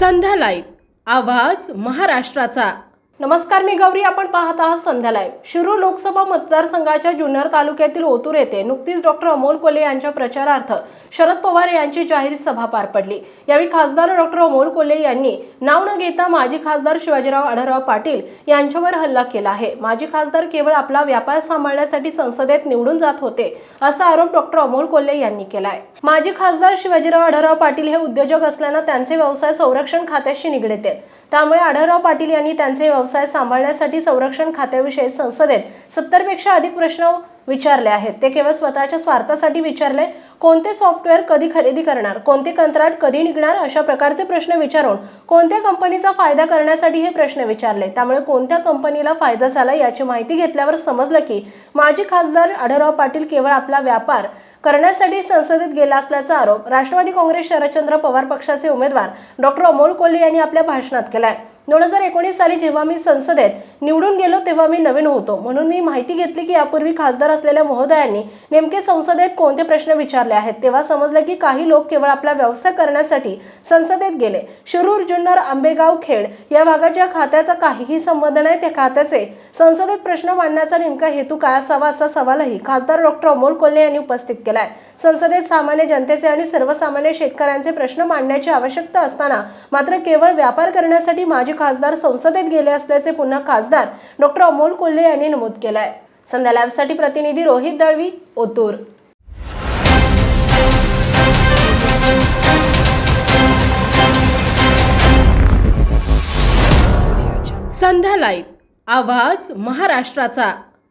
संध्या live. आवाज महाराष्ट्राचा. नमस्कार मी गौरी. आपण पाहत आहात संध्या लाईव्ह. शिरूर लोकसभा मतदारसंघाच्या जुन्नर तालुक्यातील ओतूर येथे नुकतीच डॉक्टर अमोल कोले यांच्या प्रचारार्थ शरद पवार यांची जाहीर सभा पार पडली. यावेळी खासदार डॉक्टर अमोल कोल्हे यांनी नाव न घेता माजी खासदार शिवाजीराव आढळराव पाटील यांच्यावर हल्ला केला आहे. माजी खासदार केवळ आपला व्यापार सांभाळण्यासाठी संसदेत निवडून जात होते असा आरोप डॉक्टर अमोल कोल्हे यांनी केला आहे माजी खासदार शिवाजीराव आढळराव पाटील हे उद्योजक असल्यानं त्यांचे व्यवसाय संरक्षण खात्याशी निगडीत आहेत. त्यामुळे आढळराव पाटील यांनी त्यांचे व्यवसाय सांभाळण्यासाठी संरक्षण खात्याविषयी संसदेत सत्तरपेक्षा अधिक प्रश्न विचारले आहेत. ते केवळ स्वतःच्या स्वार्थासाठी विचारले कोणते सॉफ्टवेअर कधी खरेदी करणार कोणते कंत्राट कधी निघणार अशा प्रकारचे प्रश्न विचारून कोणत्या कंपनीचा फायदा करण्यासाठी हे प्रश्न विचारले. त्यामुळे कोणत्या कंपनीला फायदा झाला याची माहिती घेतल्यावर समजलं की माजी खासदार आढळराव पाटील केवळ आपला व्यापार करण्यासाठी संसदेत गेला असल्याचा आरोप राष्ट्रवादी काँग्रेस शरदचंद्र पवार पक्षाचे उमेदवार डॉक्टर अमोल कोल्हे यांनी आपल्या भाषणात केलाय. दोन हजार एकोणीस साली जेव्हा मी संसदेत निवडून गेलो तेव्हा मी नवीन होतो. म्हणून मी माहिती घेतली की यापूर्वी खासदार असलेल्या महोदयांनी नेमके संसदेत कोणते प्रश्न विचारले आहेत. तेव्हा समजलं की काही लोक केवळ आपला व्यवसाय करण्यासाठी संसदेत गेले. शिरूर जुन्नर आंबेगाव खेड या भागाच्या खात्याचा काहीही संबंध नाही. त्या खात्याचे संसदेत प्रश्न मांडण्याचा नेमका हेतू काय असावा असा सवालही खासदार डॉक्टर अमोल कोल्हे यांनी उपस्थित केलाय. संसदेत सामान्य जनतेचे आणि सर्वसामान्य शेतकऱ्यांचे प्रश्न मांडण्याची आवश्यकता असताना मात्र केवळ व्यापार करण्यासाठी माजी खासदार संसदेत गेले असल्याचे पुन्हा खासदार डॉक्टर अमोल कोल्हे यांनी नमूद केलंय. संध्या लाईव्हसाठी प्रतिनिधी रोहित दळवी ओतूर. संध्या लाईव्ह. आवाज महाराष्ट्राचा.